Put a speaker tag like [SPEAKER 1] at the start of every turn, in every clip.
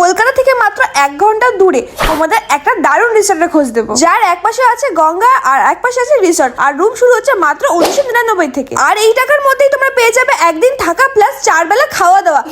[SPEAKER 1] কলকাতা থেকে মাত্র এক ঘণ্টা দূরে তোমাদের একটা দারুণ রিসর্টের খোঁজ দেবো। যার এক পাশে আছে গঙ্গা আর এক পাশে আছে রিসর্ট আর রুম শুরু হচ্ছে মাত্র উনিশশো নিরানব্বই থেকে। আর এই টাকার মধ্যেই তোমরা পেয়ে যাবে একদিন থাকা প্লাস চার বেলা খাওয়া দাওয়া।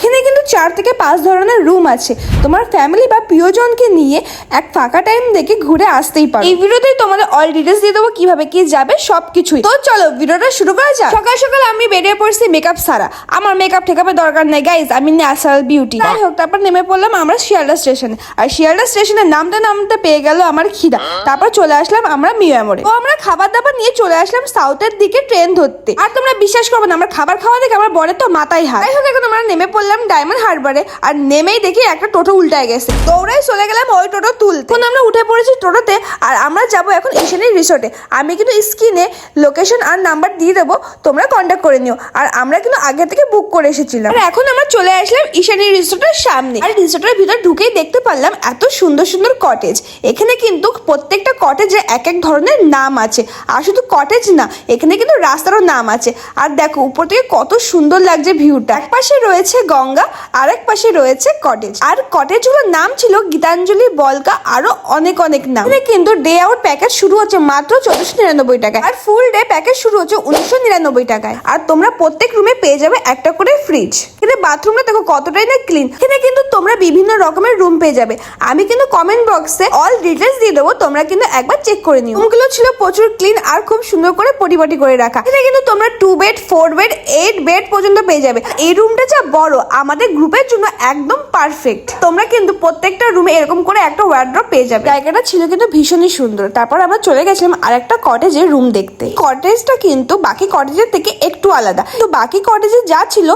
[SPEAKER 1] চার থেকে পাঁচ ধরনের রুম আছে। তোমার ফ্যামিলি বা প্রিয়জনকে নিয়ে এক ফাঁকা টাইম দেখে ঘুরে আসতেই পারো। এই ভিডিওতেই তোমাদের অল ডিটেলস দিয়ে দেবো কীভাবে কি যাবে সবকিছুই। তো চলো ভিডিওটা শুরু করা যাক। সকাল সকাল আমি বেরিয়ে পড়ছি মেকআপ সারা আমার মেকআপ ঠেকাপের দরকার নেই গাইজ আমি ন্যাচারাল বিউটি যাই হোক তারপর নেমে পড়লাম আমরা শিয়ালদা স্টেশনে আর শিয়ালদা স্টেশনে নামতে নামতে পেয়ে গেল আমার খিদা। তারপর চলে আসলাম আমরা মিয়ামোড়ে তো আমরা খাবার দাবার নিয়ে চলে আসলাম সাউথের দিকে ট্রেন ধরতে। আর তোমরা বিশ্বাস করবে না আমার খাবার খাওয়া দেখে আমার বরের তো মাথায় হাত। যাই হোক এখন আমরা নেমে পড়লাম ডায়মন্ড হারবারে আর নেমেই দেখি একটা টোটো উল্টায় গেছে। দৌড়াই চলে গেলাম ওই টোটো তুলতে। এখন আমরা উঠে পড়েছি টোটোতে আর আমরা যাব এখন ঈশানী রিসোর্টে। আমি কিন্তু স্ক্রিনে লোকেশন আর নাম্বার দিয়ে দেবো, তোমরা কন্ট্যাক্ট করে নিও। আর আমরা কিন্তু আগে থেকে বুক করে এসেছিলাম। এখন আমরা চলে আসলাম ঈশানী রিসোর্টের সামনে। আর রিসোর্টের ভিতর ঢুকেই দেখতে পারলাম এত সুন্দর সুন্দর কটেজ এখানে কিন্তু প্রত্যেকটা কটেজের এক এক ধরনের নাম আছে। আর শুধু কটেজ না, এখানে কিন্তু রাস্তারও নাম আছে। আর দেখো, উপর থেকে কত সুন্দর লাগছে ভিউটা এক পাশে রয়েছে গঙ্গা আর এক পাশে রয়েছে কটেজ আর কটেজগুলোর নাম ছিল গীতাঞ্জলি, বলকা, আরও অনেক অনেক নাম। কিন্তু ডে আউট প্যাকেজ শুরু হচ্ছে মাত্র চোদ্দশো নিরানব্বই টাকায়। আর ফুল ডে প্যাকেজ শুরু হচ্ছে উনিশশো নিরানব্বই টাকায়। আর তোমরা প্রত্যেক রুমে পেয়ে যাবে একটা করে ফ্রিজ এখানে বাথরুমটা দেখো কতটাই না ক্লিন এখানে কিন্তু তোমরা বিভিন্ন রকমের রুম পেয়ে যাবে। আমি কিন্তু কমেন্ট বক্সে অল ডিটেলস দিয়ে দেবো, তোমরা কিন্তু একবার চেক করে নিও। রুমগুলো ছিল প্রচুর ক্লিন আর খুব সুন্দর করে পরিপাটি করে রাখা। এখানে কিন্তু তোমরা two bed four bed eight bed পর্যন্ত পেয়ে যাবে। এই রুমটা যা বড়, আমাদের গ্রুপের জন্য একদম পারফেক্ট তোমরা কিন্তু প্রত্যেকটা রুমে এরকম করে একটা ওয়ার্ড্রপ পেয়ে যাবে। জায়গাটা ছিল কিন্তু ভীষণই সুন্দর। তারপর আমরা চলে গেছিলাম আর একটা কটেজের রুম দেখতে। কটেজটা কিন্তু বাকি কটেজের থেকে একটু আলাদা। তো বাকি কটেজে যা ছিল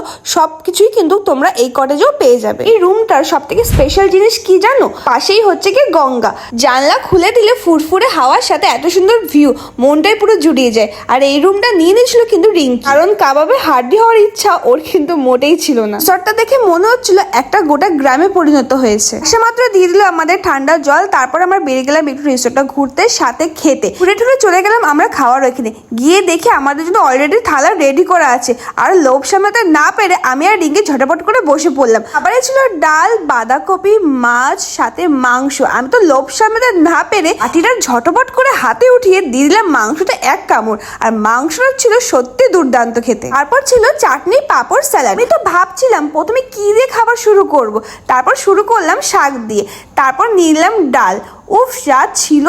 [SPEAKER 1] সবকিছুই কিন্তু তোমরা এই কটেজেও পেয়ে যাবে। এই রুমটার সব থেকে স্পেশাল জিনিস কি জানো? পাশেই হচ্ছে কি গঙ্গা। জানলা খুলে দিলে ফুরফুরে হাওয়ার সাথে এত সুন্দর ভিউ মনটাই পুরো জুড়িয়ে যায়। আর এই রুমটা নিয়ে নিয়েছিল কিন্তু রিং কারণ কাবাবে হাড্ডি হওয়ার ইচ্ছা ওর কিন্তু মোটেই ছিল না। শটটা দেখে মনে হচ্ছিল একটা গোটা গ্রামে পরিণত হয়েছে। সে মাত্র দিয়ে দিল আমাদের ঠান্ডা জল, তারপর আমরা বেরিয়ে গেলাম একটু রিসোর্টটা ঘুরতে, সাথে খেতে। ঘুরে ঠুরে চলে গেলাম আমরা খাওয়ার ওখানে গিয়ে দেখি আমাদের জন্য অলরেডি থালা রেডি করা আছে। আর লোভ সামলাতে না পেরে আমি আর রিঙ্গে ঝটাপট করে বসে পড়লাম। খাবারে ছিল ডাল, বাঁধাকপি, মাছ, সাথে মাংস। আমি তো লোভ সামলাতে না পেরে আটিটা ঝটপট করে হাতে উঠিয়ে দিয়ে দিলাম মাংসটা এক কামড়। আর মাংসটা ছিল সত্যি দুর্দান্ত খেতে। তারপর ছিল চাটনি, পাঁপড়, স্যালাড। আমি তো ভাবছিলাম, প্রথমে কি দিয়ে খাবার শুরু করব? তারপর শুরু করলাম শাক দিয়ে। তারপর নিলাম ডাল। উফ, যা ছিল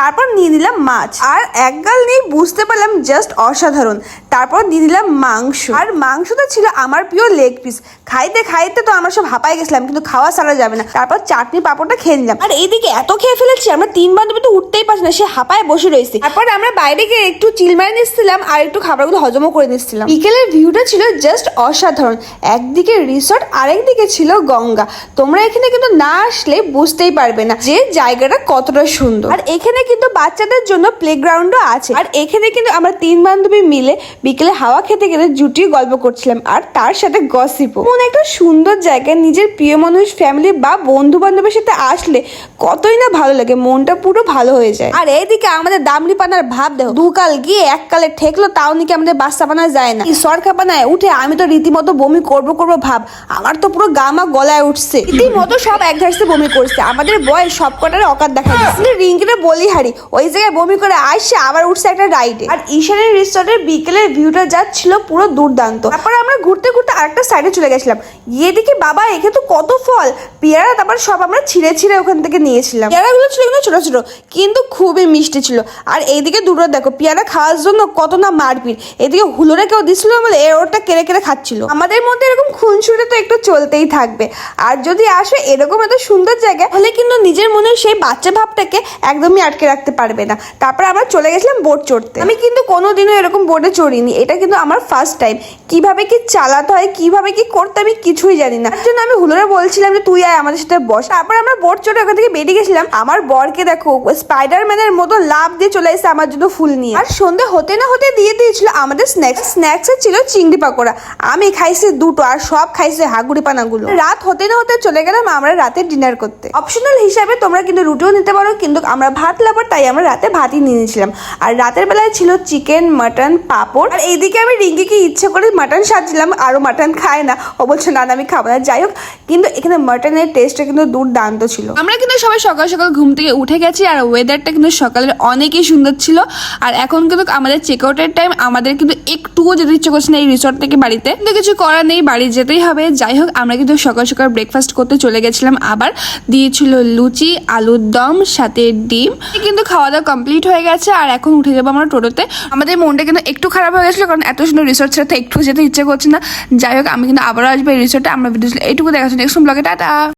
[SPEAKER 1] তারপর নিয়ে নিলাম মাছ। আর এক গাল নিয়ে বুঝতে পারলাম জাস্ট অসাধারণ। তারপর দিয়ে দিলাম মাংস। আর মাংসটা ছিল আমার প্রিয় লেগ পিস খাইতে খাইতে তো আমরা সব হাঁপাই গেছিলাম, কিন্তু খাওয়া সারা যাবে না। তারপর চাটনি পাঁপড়টা খেয়ে নিলাম। আর এইদিকে এত খেয়ে ফেলেছি, আমরা তিন বান্ধবী তো উঠতেই পারছি না, সে হাঁপায় বসে রয়েছে। তারপর আমরা বাইরে গিয়ে একটু চিল মারি নিচ্ছিলাম, আর একটু খাবারগুলো হজমও করে নিচ্ছিলাম। বিকেলের ভিউটা ছিল জাস্ট অসাধারণ। একদিকে রিসর্ট আরেকদিকে ছিল গঙ্গা। তোমরা এখানে কিন্তু না আসলে বুঝতেই পারবে না যে জায়গাটা কতটা সুন্দর। আর এখানে কিন্তু বাচ্চাদের জন্য প্লেগ্রাউন্ডও আছে। আর এখানে কিন্তু আমরা তিন বান্ধবী মিলে বিকেলে হাওয়া খেতে খেতে জুটিয়ে গল্প করছিলাম আর তার সাথে গসিপও মনে একটা সুন্দর জায়গায় নিজের প্রিয় মানুষ ফ্যামিলি বা বন্ধু বান্ধবের সাথে আসলে কতই না ভালো লাগে, মনটা পুরো ভালো হয়ে যায়। আর এইদিকে আমাদের দামলি পানার ভাব দেখো। দুকাল গিয়ে এককালে ঠেকলো, তাও নাকি আমাদের বাচ্চা বানা যায় না। সরকার পানায় উঠে আমি তো রীতিমতো বমি করব করব ভাব, আমার তো পুরো গামা গলায় উঠছে। রীতিমতো সব এক ধারসে বমি করছে, আমাদের বয়স সব কটার অকাত দেখা যাচ্ছে। রিঙ্কিটা বলি হারি ওই জায়গায় বমি করে আসছে আবার উঠছে একটা রাইডে। আর ঈশানের রিসর্টের বিকেলের ভিউটা যাচ্ছিল পুরো দুর্দান্ত। তারপরে আমরা ঘুরতে ঘুরতে আরেকটা সাইডে চলে গেছিলাম। গিয়ে দেখি বাবা এখানে তো কত ফল। পেয়ারা তারপর সব আমরা ছিঁড়ে ছিঁড়ে ওখান থেকে নিয়েছিলাম। পেয়ারাগুলো ছিল কিন্তু ছোট ছোট, কিন্তু খুবই মিষ্টি ছিল। আর এইদিকে দুটো দেখো, পেয়ারা খাওয়ার জন্য কত না মারপিট। এদিকে হুলোরে কেউ দিছিল বলে এ ওটা কেড়ে কেড়ে খাচ্ছিল। আমাদের মধ্যে এরকম খুনসুরে তো একটু চলতেই থাকবে। আর যদি আসে এরকম এত সুন্দর জায়গা হলে কিন্তু নিজের মনের সেই বাচ্চা ভাবটাকে একদমই আটকে রাখতে পারবে না। তারপর আমরা চলে গেছিলাম বোট চড়তে। আমি কিন্তু কোনোদিনও এরকম বোটে চড়িনি। এটা কিন্তু আমার ফার্স্ট টাইম কীভাবে কি চালাতে হয়, কীভাবে কি করতে আমি কিছুই জানি না। জন্য আমি হুলোরে বলছিলাম যে, তুই আয় আমাদের সাথে বস। তারপর আমরা বোট চড়ে ওখান থেকে বেরিয়ে গেছিলাম। আমার বরকে দেখো স্পাইডারম্যানের মতো লাভ দিয়ে চলে এসেছে আমার জন্য ফুল নিয়ে। আর সন্ধে হতে না হতে দিয়ে দিয়েছিল আমাদের স্ন্যাক্স স্ন্যাক্সে ছিল চিংড়ি পাকোড়া। আমি খাইছি দুটো আর সব খাইছে হাগুড়ি পানাগুলো। রাত হতে না হতে চলে গেলাম আমরা রাতে ডিনার করতে। অপশনাল হিসাবে তোমরা কিন্তু রুটিও নিতে পারো, কিন্তু আমরা ভাত ব্যাপার তাই আমরা রাতে ভাতই নিয়ে নিয়েছিলাম। আর রাতের বেলায় ছিল চিকেন মাটন পাঁপড়। আর এইদিকে আমি রিঙ্কিকে ইচ্ছে করে মাটন সাজছিলাম আরও মাটন খায় না। ও বলছে না, আমি খাব না। যাই হোক কিন্তু এখানে মাটনের টেস্টটা কিন্তু দুর্দান্ত ছিল। আমরা কিন্তু সবাই সকাল সকাল ঘুম থেকে উঠে গেছি আর ওয়েদারটা কিন্তু সকালের অনেকই সুন্দর ছিল। আর এখন কিন্তু আমাদের চেক আউটের টাইম আমাদের কিন্তু একটুও যেতে ইচ্ছে করছে না এই রিসর্ট থেকে বাড়িতে। কিন্তু কিছু করার নেই বাড়ি যেতেই হবে। যাই হোক আমরা কিন্তু সকাল সকাল ব্রেকফাস্ট করতে চলে গেছিলাম আবার। দিয়েছিল লুচি আলুর দম সাথে ডিম। কিন্তু খাওয়া দাওয়া কমপ্লিট হয়ে গেছে আর এখন উঠে যাব আমার টোটোতে। আমাদের মনটা কিন্তু একটু খারাপ হয়ে গেছিল কারণ এত সুন্দর রিসোর্ট ছাড়া একটু যেতে ইচ্ছে করছে না। যাই হোক, আমি কিন্তু আবারও আসব এই রিসোর্টে আমরা ভিডিও এইটুকু দেখাচ্ছি নেক্সট ব্লগে টাটা!